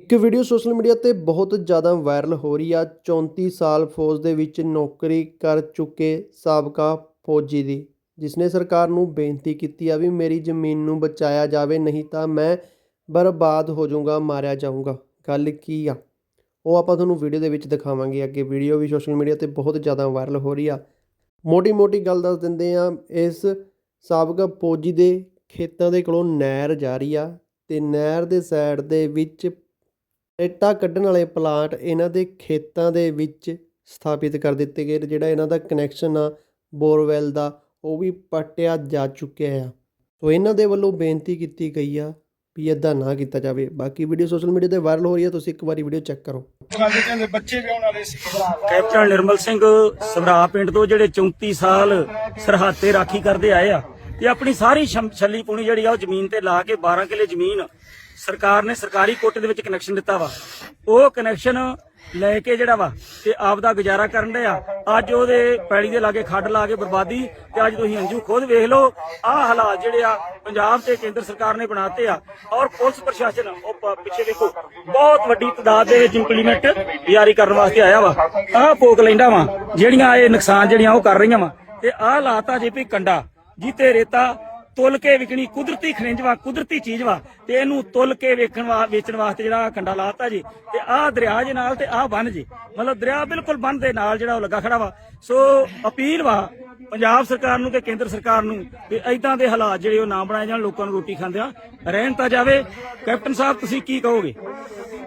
ਇੱਕ video social media ਤੇ ਬਹੁਤ ਜ਼ਿਆਦਾ ਵਾਇਰਲ ਹੋ ਰਹੀ ਆ। 34 ਸਾਲ ਫੌਜ ਦੇ ਵਿੱਚ ਨੌਕਰੀ ਕਰ ਚੁੱਕੇ ਸਾਬਕਾ ਫੌਜੀ ਦੀ, ਜਿਸਨੇ ਸਰਕਾਰ ਨੂੰ ਬੇਨਤੀ ਕੀਤੀ ਆ ਵੀ ਮੇਰੀ ਜ਼ਮੀਨ ਨੂੰ ਬਚਾਇਆ ਜਾਵੇ, ਨਹੀਂ ਤਾਂ ਮੈਂ ਬਰਬਾਦ ਹੋ ਜਾਊਂਗਾ, ਮਾਰਿਆ ਜਾਊਂਗਾ। ਗੱਲ ਕੀ ਆ? ਉਹ ਆਪਾਂ ਤੁਹਾਨੂੰ ਵੀਡੀਓ ਦੇ ਵਿੱਚ ਦਿਖਾਵਾਂਗੇ। ਅੱਗੇ ਵੀਡੀਓ ਵੀ ਸੋਸ਼ਲ ਮੀਡੀਆ ਤੇ ਬਹੁਤ ਜ਼ਿਆਦਾ ਵਾਇਰਲ ਹੋ ਰਹੀ ਆ। ਮੋਟੀ ਮੋਟੀ ਗੱਲ ਦੱਸ ਦਿੰਦੇ ਆ, ਇਸ ਸਾਬਕਾ ਫੌਜੀ ਦੇ ਖੇਤਾਂ ਦੇ ਕੋਲੋਂ ਨਹਿਰ ਜਾ ਰਹੀ ਆ ਤੇ ਨਹਿਰ ਦੇ ਸਾਈਡ ਦੇ ਵਿੱਚ ਰੇਤਾ ਕੱਢਣ ਵਾਲੇ ਪਲਾਂਟ ਇਹਨਾਂ ਦੇ ਖੇਤਾਂ ਦੇ ਵਿੱਚ ਸਥਾਪਿਤ ਕਰ ਦਿੱਤੇ ਗਏ ਤੇ ਜਿਹੜਾ ਇਹਨਾਂ ਦਾ ਕਨੈਕਸ਼ਨ ਆ ਬੋਰਵੈਲ ਦਾ ਉਹ ਵੀ ਪੱਟਿਆ ਜਾ ਚੁੱਕਿਆ ਆ। ਸੋ ਇਹਨਾਂ ਦੇ ਵੱਲੋਂ ਬੇਨਤੀ ਕੀਤੀ ਗਈ ਆ ਵੀ ਇਦਾਂ ਨਾ ਕੀਤਾ ਜਾਵੇ। ਬਾਕੀ ਵੀਡੀਓ ਸੋਸ਼ਲ ਮੀਡੀਆ ਤੇ ਵਾਇਰਲ ਹੋ ਰਹੀ ਹੈ ਤੁਸੀਂ ਇੱਕ ਵਾਰੀ ਵੀਡੀਓ ਚੈੱਕ ਕਰੋ। ਕਹਿੰਦੇ ਕਹਿੰਦੇ ਬੱਚੇ ਵਿਆਹਣ ਵਾਲੇ ਸੀ। ਕੈਪਟਨ ਨਿਰਮਲ ਸਿੰਘ ਸਮਰਾ ਪਿੰਡ ਤੋਂ ਜਿਹੜੇ 34 ਸਾਲ ਸਰਹੱਦ ਤੇ ਰਾਖੀ ਕਰਦੇ ਆਏ ਆ ਤੇ ਆਪਣੀ ਸਾਰੀ ਛੱਲੀ ਪੂਣੀ ਜਿਹੜੀ ਆ ਉਹ ਜ਼ਮੀਨ ਤੇ ਲਾ ਕੇ 12 ਕਿੱਲੇ ਜ਼ਮੀਨ ਸਰਕਾਰ ਨੇ ਸਰਕਾਰੀ ਕੋਟੇ ਦੇ ਵਿੱਚ ਕਨੈਕਸ਼ਨ ਦਿੱਤਾ ਵਾ। ਉਹ ਕਨੈਕਸ਼ਨ ਲੈ ਕੇ ਜਿਹੜਾ ਵਾ ਤੇ ਆਪ ਦਾ ਗੁਜ਼ਾਰਾ ਕਰਨ ਦੇ ਆ। ਅੱਜ ਉਹਦੇ ਪੈੜੀ ਦੇ ਲਾਗੇ ਖੱਡ ਲਾ ਕੇ ਬਰਬਾਦੀ ਤੇ ਅੱਜ ਤੁਸੀਂ ਅੰਜੂ ਖੁਦ ਵੇਖ ਲਓ, ਆਹ ਹਾਲਾਤ ਜਿਹੜੇ ਆ ਪੰਜਾਬ ਤੇ ਕੇਂਦਰ ਸਰਕਾਰ ਨੇ ਬਣਾਤੇ ਆ ਔਰ ਪੁਲਿਸ ਪ੍ਰਸ਼ਾਸਨ, ਉਹ ਪਿੱਛੇ ਦੇਖੋ ਬਹੁਤ ਵੱਡੀ ਤਾਦਾਦ ਦੇ ਵਿੱਚ ਇੰਪਲੀਮੈਂਟ ਜਾਰੀ ਕਰਨ ਵਾਸਤੇ ਆਇਆ ਵਾ। ਆਹ ਪੋਕ ਲੈਂਦਾ ਵਾ, ਜਿਹੜੀਆਂ ਇਹ ਨੁਕਸਾਨ ਜਿਹੜੀਆਂ ਉਹ ਕਰ ਰਹੀਆਂ ਵਾ। ਤੇ ਆਹ ਲਾਤਾ ਜੇ ਵੀ ਕੰਡਾ, ਜਿੱਤੇ ਰੇਤਾ ਤੁਲ ਕੇ ਵਿਕਣੀ ਕੁਦਰਤੀ ਖਣਿਜ ਵਾ, ਕੁਦਰਤੀ ਚੀਜ਼ ਵਾ, ਤੇ ਇਹਨੂੰ ਤੁਲ ਕੇ ਵੇਖਣ ਵਾ, ਵੇਚਣ ਵਾਸਤੇ ਜਿਹੜਾ ਕੰਡਾ ਲਾਤਾ ਜੀ, ਤੇ ਆਹ ਦਰਿਆ ਜੇ ਨਾਲ ਤੇ ਆਹ ਬੰਨ ਜੀ। ਮਤਲਬ ਦਰਿਆ ਬਿਲਕੁਲ ਬੰਨ ਦੇ ਨਾਲ ਜਿਹੜਾ ਉਹ ਲੱਗਾ ਖੜਾ ਵਾ। ਸੋ ਅਪੀਲ ਵਾ ਪੰਜਾਬ ਸਰਕਾਰ ਨੂੰ ਤੇ ਕੇਂਦਰ ਸਰਕਾਰ ਨੂੰ ਵੀ ਐਦਾਂ ਦੇ ਹਾਲਾਤ ਜਿਹੜੇ ਉਹ ਨਾ ਬਣਾਏ ਜਾਣ, ਲੋਕਾਂ ਨੂੰ ਰੋਟੀ ਖਾਂਦਿਆਂ ਰਹਿਣ ਤਾਂ ਜਾਵੇ। ਕੈਪਟਨ ਸਾਹਿਬ, ਤੁਸੀਂ ਕੀ ਕਹੋਗੇ?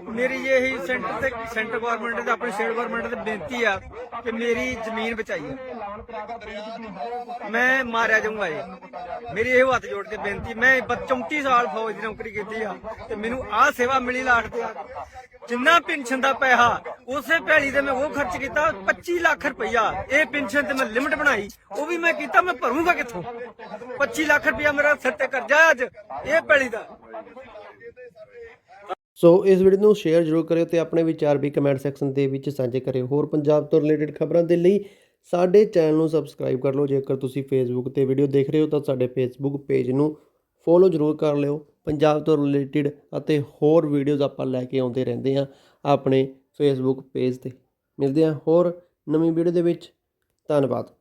ਮੇਰੀ ਇਹੀ ਸੈਂਟਰ ਤੇ, ਸੈਂਟਰ ਗਵਰਨਮੈਂਟ ਤੇ, ਆਪਣੀ ਸਟੇਟ ਗਵਰਨਮੈਂਟ ਤੇ ਬੇਨਤੀ ਆ ਕਿ ਮੇਰੀ ਜ਼ਮੀਨ ਬਚਾਈਏ ਮੈਂ ਮਾਰਿਆ ਜਾਊਂਗਾ ਜੀ ਮੇਰੀ ਇਹ ਹੱਥ ਜੋੜ ਕੇ ਬੇਨਤੀ ਮੈਂ ਬ- 34 ਸਾਲ ਫੌਜ ਦੀ ਨੌਕਰੀ ਕੀਤੀ ਆ ਤੇ ਮੈਨੂੰ ਆਹ ਸੇਵਾ ਮਿਲੀ ਲਾਟ ਤੇ ਆ। ਜਿੰਨਾ ਪੈਨਸ਼ਨ ਦਾ ਪੈਸਾ ਉਸੇ ਭੈਲੀ ਤੇ ਮੈਂ ਉਹ ਖਰਚ ਕੀਤਾ 25 ਲੱਖ ਰੁਪਈਆ। ਇਹ ਪੈਨਸ਼ਨ ਤੇ ਮੈਂ ਲਿਮਟ ਬਣਾਈ ਉਹ ਵੀ ਮੈਂ ਕੀਤਾ ਮੈਂ ਭਰੂੰਗਾ ਕਿੱਥੋਂ? 25 ਲੱਖ ਰੁਪਈਆ ਮੇਰਾ ਸਿਰ ਤੇ ਕਰਜ਼ਾ ਅੱਜ ਇਹ ਭੈਲੀ ਦਾ। ਸੋ ਇਸ ਵੀਡੀਓ ਨੂੰ ਸ਼ੇਅਰ ਜ਼ਰੂਰ ਕਰਿਓ ਤੇ ਆਪਣੇ ਵਿਚਾਰ ਵੀ ਕਮੈਂਟ ਸੈਕਸ਼ਨ ਦੇ ਵਿੱਚ ਸਾਂਝੇ ਕਰਿਓ। ਹੋਰ ਪੰਜਾਬ ਤੋਂ ਰਿਲੇਟਡ ਖਬਰਾਂ ਦੇ ਲਈ ਸਾਡੇ ਚੈਨਲ ਨੂੰ ਸਬਸਕ੍ਰਾਈਬ ਕਰ ਲਓ। ਜੇਕਰ ਤੁਸੀਂ ਫੇਸਬੁੱਕ ਤੇ ਵੀਡੀਓ ਦੇਖ ਰਹੇ ਹੋ, ਤਾਂ ਸਾਡੇ ਫੇਸਬੁੱਕ ਪੇਜ ਨੂੰ ਫੋਲੋ ਜ਼ਰੂਰ ਕਰ ਲਿਓ। ਪੰਜਾਬ ਤੋਂ ਰਿਲੇਟਡ ਅਤੇ ਹੋਰ ਵੀਡੀਓਜ਼ ਆਪਾਂ ਲੈ ਕੇ ਆਉਂਦੇ ਰਹਿੰਦੇ ਹਾਂ ਆਪਣੇ ਫੇਸਬੁੱਕ ਪੇਜ ਤੇ। ਮਿਲਦੇ ਹਾਂ ਹੋਰ ਨਵੀਂ ਵੀਡੀਓ ਦੇ ਵਿੱਚ। ਧੰਨਵਾਦ।